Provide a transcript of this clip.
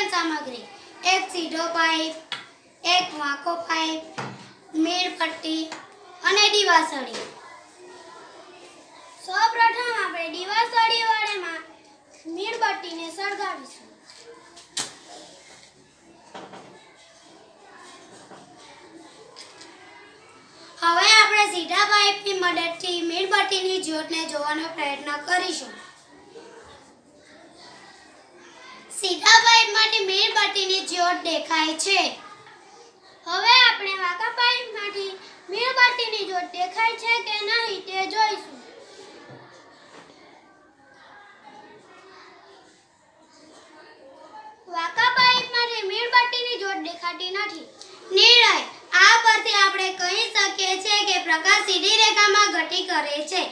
સાધન સામગ્રી. એક સીધો પાઇપ, એક વાંકો પાઇપ મીણપટ્ટી અને દીવાસળી સૌપ્રથમ આપણે દીવાસળી વાળેમાં મીણબત્તીને સળગાવીશું. હવે આપણે સીધા પાઇપની મદદથી મીણબત્તીની જ્યોતને જોવાનો પ્રયત્ન કરીશું સીધા પાઇપમાંથી મીણબત્તીની જ્યોત દેખાય છે. હવે આપણે વાંકા પાઇપમાંથી મીણબત્તીની જ્યોત દેખાય છે કે નહીં તે જોઈશું. વાંકા પાઇપમાંથી મીણબત્તીની જ્યોત દેખાતી નથી. નિર્ણય. આ પરથી આપણે કહી શકીએ છીએ કે પ્રકાશ સીધી રેખામાં ગતિ કરે છે.